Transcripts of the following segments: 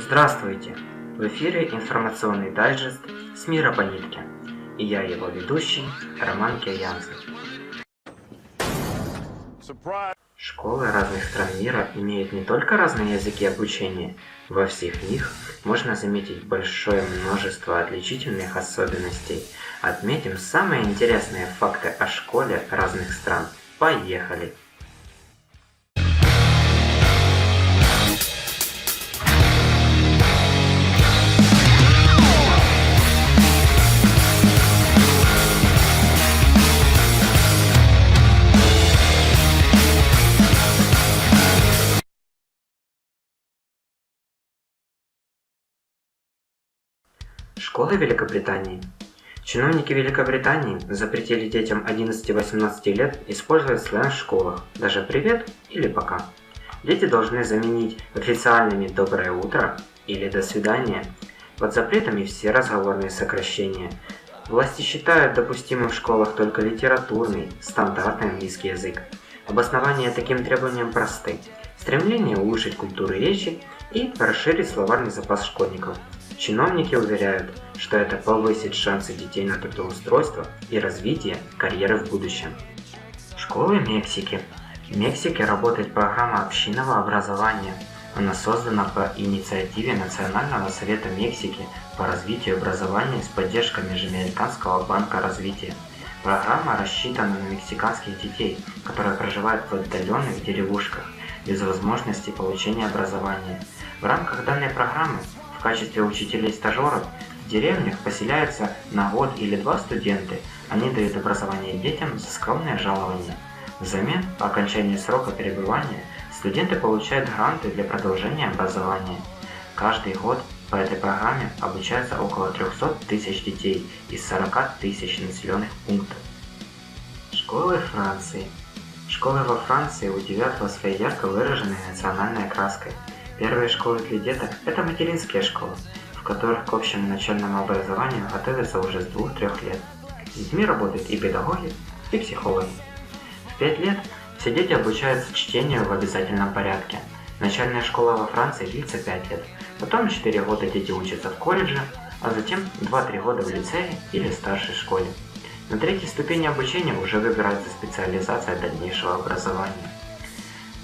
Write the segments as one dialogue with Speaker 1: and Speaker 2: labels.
Speaker 1: Здравствуйте! В эфире информационный дайджест с мира по нитке. И я его ведущий Роман Кирьянцев. Школы разных стран мира имеют не только разные языки обучения, во всех них можно заметить большое множество отличительных особенностей. Отметим самые интересные факты о школе разных стран. Поехали! Школы Великобритании. Чиновники Великобритании запретили детям 11-18 лет использовать сленг в школах, даже «привет» или «пока». Дети должны заменить официальными «доброе утро» или «до свидания». Под запретами все разговорные сокращения. Власти считают допустимым в школах только литературный, стандартный английский язык. Обоснования таким требованиям просты. Стремление улучшить культуру речи и расширить словарный запас школьников – Чиновники уверяют, что это повысит шансы детей на трудоустройство и развитие карьеры в будущем. Школы Мексики. В Мексике работает программа общинного образования. Она создана по инициативе Национального совета Мексики по развитию образования с поддержкой Межамериканского банка развития. Программа рассчитана на мексиканских детей, которые проживают в отдаленных деревушках без возможности получения образования. В рамках данной программы в качестве учителей-стажеров в деревнях поселяются на год или два студенты. Они дают образование детям за скромное жалование. Взамен, по окончании срока пребывания, студенты получают гранты для продолжения образования. Каждый год по этой программе обучаются около 300 тысяч детей из 40 тысяч населенных пунктов. Школы Франции. Школы во Франции удивят вас своей ярко выраженной национальной краской – Первые школы для деток – это материнские школы, в которых к общему начальному образованию готовятся уже с 2-3 лет. С детьми работают и педагоги, и психологи. В 5 лет все дети обучаются чтению в обязательном порядке. Начальная школа во Франции длится 5 лет, потом 4 года дети учатся в колледже, а затем 2-3 года в лицее или старшей школе. На третьей ступени обучения уже выбирается специализация дальнейшего образования.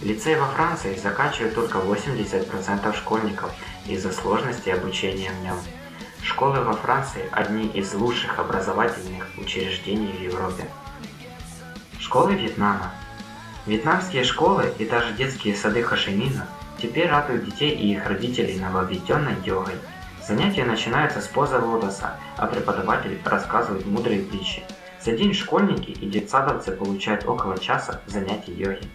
Speaker 1: Лицей во Франции заканчивают только 80% школьников из-за сложности обучения в нем. Школы во Франции – одни из лучших образовательных учреждений в Европе. Школы Вьетнама. Вьетнамские школы и даже детские сады Хашимина теперь радуют детей и их родителей нововведенной йогой. Занятия начинаются с позы лотоса, а преподаватель рассказывает мудрые притчи. За день школьники и детсадовцы получают около часа занятий йоги.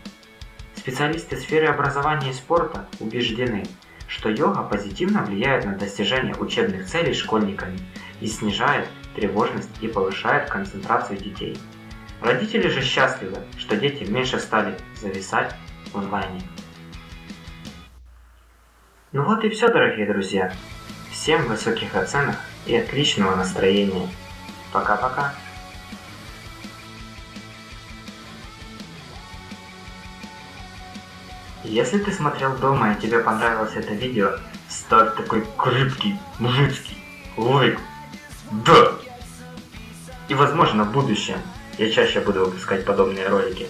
Speaker 1: Специалисты сферы образования и спорта убеждены, что йога позитивно влияет на достижение учебных целей школьниками и снижает тревожность и повышает концентрацию детей. Родители же счастливы, что дети меньше стали зависать в онлайне. Ну вот и все, дорогие друзья. Всем высоких оценок и отличного настроения. Пока-пока. Если ты смотрел дома и тебе понравилось это видео, ставь такой крепкий, мужицкий лайк. Да! И возможно в будущем я чаще буду выпускать подобные ролики.